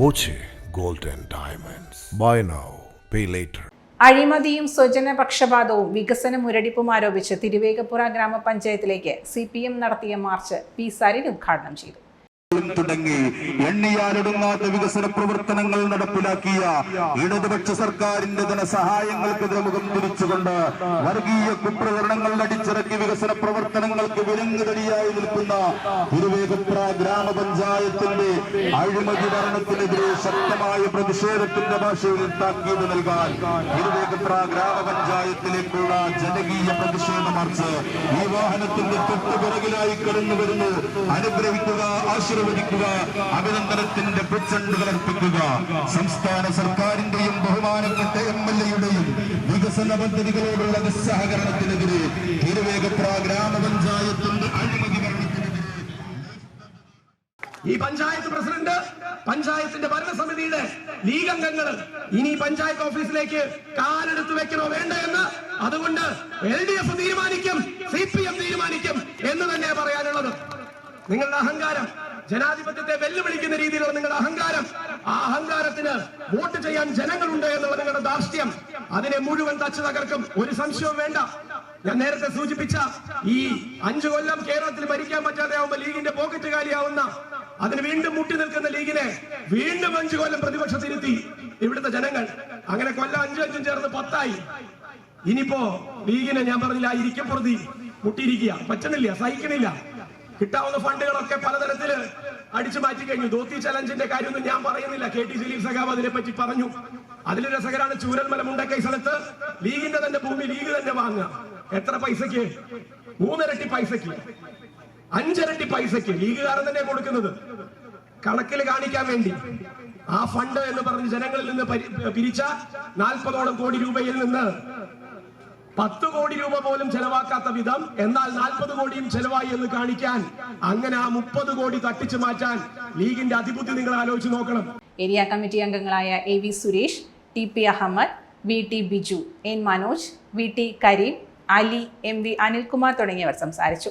Boche gold and diamonds. Buy now pay later. അഴിമതിയും സ്വജനപക്ഷപാതവും വികസന മുരടിപ്പും ആരോപിച്ച് തിരുവേഗപ്പുറ ഗ്രാമപഞ്ചായത്തിലേക്ക് സി പി എം നടത്തിയ മാർച്ച് പി സരിൻ ഉദ്ഘാടനം ചെയ്തു. തുടങ്ങി എണ്ണിയാലൊടുങ്ങാത്ത വികസന പ്രവർത്തനങ്ങൾ നടപ്പിലാക്കിയ ഇടതുപക്ഷ സർക്കാരിന്റെ ധനസഹായങ്ങൾക്കെതിരെ മുഖം തിരിച്ചുകൊണ്ട് വർഗീയ കുപ്രകരണങ്ങൾ അടിച്ചിറക്കി വികസന പ്രവർത്തനങ്ങൾക്ക് വിലങ്ങുതടിയായി നിൽക്കുന്ന തിരുവേഗപ്ര ഗ്രാമപഞ്ചായത്തിന്റെ അഴിമതി ഭരണത്തിനെതിരെ ശക്തമായ പ്രതിഷേധത്തിന്റെ ഭാഷയിൽ താക്കീത് നൽകാൻ തിരുവേഗപ്ര ഗ്രാമപഞ്ചായത്തിലേക്കുള്ള ജനകീയ പ്രതിഷേധ മാർച്ച് ഈ വാഹനത്തിന്റെ തൊട്ടുപിറകിലായി കടന്നു വരുന്നു. അനുഗ്രഹിക്കുക ആശീർവദിക്കുക അഭിനന്ദനത്തിന്റെ പുച്ചണ്ടുകൾ അർപ്പിക്കുക. സംസ്ഥാന സർക്കാരിന്റെയും ബഹുമാനപ്പെട്ട എം എൽ എയുടെയും വികസന പദ്ധതികളോടുള്ള നിസ്സഹകരണത്തിനെതിരെ തിരുവേഗപ്ര ഗ്രാമപഞ്ചായത്തിന്റെ അഴിമതി ഈ പഞ്ചായത്ത് പ്രസിഡന്റ് പഞ്ചായത്തിന്റെ ഭരണസമിതിയുടെ ലീഗ് അംഗങ്ങൾ ഇനി പഞ്ചായത്ത് ഓഫീസിലേക്ക് കാലെടുത്ത് വെക്കണോ വേണ്ട എന്ന്? അതുകൊണ്ട് എൽ ഡി എഫ് തീരുമാനിക്കും സി പി എം തീരുമാനിക്കും എന്ന് തന്നെ പറയാനുള്ളത്. നിങ്ങളുടെ അഹങ്കാരം ജനാധിപത്യത്തെ വെല്ലുവിളിക്കുന്ന രീതിയിലുള്ള നിങ്ങളുടെ അഹങ്കാരം ആ അഹങ്കാരത്തിന് വോട്ട് ചെയ്യാൻ ജനങ്ങളുണ്ട് എന്നുള്ള നിങ്ങളുടെ ധാർഷ്ട്യം. അതിനെ മുഴുവൻ തച്ചു തകർക്കും. ഒരു സംശയവും വേണ്ട. ഞാൻ നേരത്തെ സൂചിപ്പിച്ച ഈ അഞ്ചു കൊല്ലം കേരളത്തിൽ ഭരിക്കാൻ പറ്റാതെ ആവുമ്പോൾ ലീഗിന്റെ പോക്കറ്റ് കാലിയാവുന്ന അതിന് വീണ്ടും മുട്ടി നിൽക്കുന്ന ലീഗിനെ വീണ്ടും അഞ്ചു കൊല്ലം പ്രതിപക്ഷത്തിരുത്തി ഇവിടുത്തെ ജനങ്ങൾ. അങ്ങനെ കൊല്ലം അഞ്ചു അഞ്ചും ചേർന്ന് പത്തായി. ഇനിയിപ്പോ ലീഗിനെ ഞാൻ പറഞ്ഞില്ല ഇരിക്കും പ്രതി. മുട്ടിയിരിക്കുക. പറ്റുന്നില്ല സഹിക്കണില്ല. കിട്ടാവുന്ന ഫണ്ടുകളൊക്കെ പലതരത്തിൽ അടിച്ചു മാറ്റി കഴിഞ്ഞു. ധോത്തി ചലഞ്ചിന്റെ കാര്യമൊന്നും ഞാൻ പറയുന്നില്ല. കെ ടി ജലീൽ സഖാബ് അതിനെ പറ്റി പറഞ്ഞു. അതിൽ രസകരാണ് ചൂരൽമല മുണ്ടക്കൈ സ്ഥലത്ത് ലീഗിന്റെ തന്നെ ഭൂമി ലീഗ് തന്നെ വാങ്ങുക. എത്ര പൈസക്ക് മൂന്നിരട്ടി പൈസക്ക് അഞ്ചിരട്ടി പൈസക്ക് ലീഗുകാരൻ തന്നെ കൊടുക്കുന്നത്. കണക്കിൽ കാണിക്കാൻ വേണ്ടി. ആ ഫണ്ട് എന്ന് പറഞ്ഞ് ജനങ്ങളിൽ നിന്ന് പിരിച്ച നാൽപ്പതോളം കോടി രൂപയിൽ നിന്ന് പത്ത് കോടി രൂപ പോലും ചെലവാക്കാത്ത വിധം എന്നാൽ നാൽപ്പത് കോടിയും ചെലവായി എന്ന് കാണിക്കാൻ അങ്ങനെ ആ മുപ്പത് കോടി തട്ടിച്ചു മാറ്റാൻ ലീഗിന്റെ അതിബുദ്ധി നിങ്ങൾ ആലോചിച്ച് നോക്കണം. ഏരിയ കമ്മിറ്റി അംഗങ്ങളായ A V Suresh T P Ahammed V T Biju N Manoj V T Kareem Ali M V Anilkumar തുടങ്ങിയവർ സംസാരിച്ചു.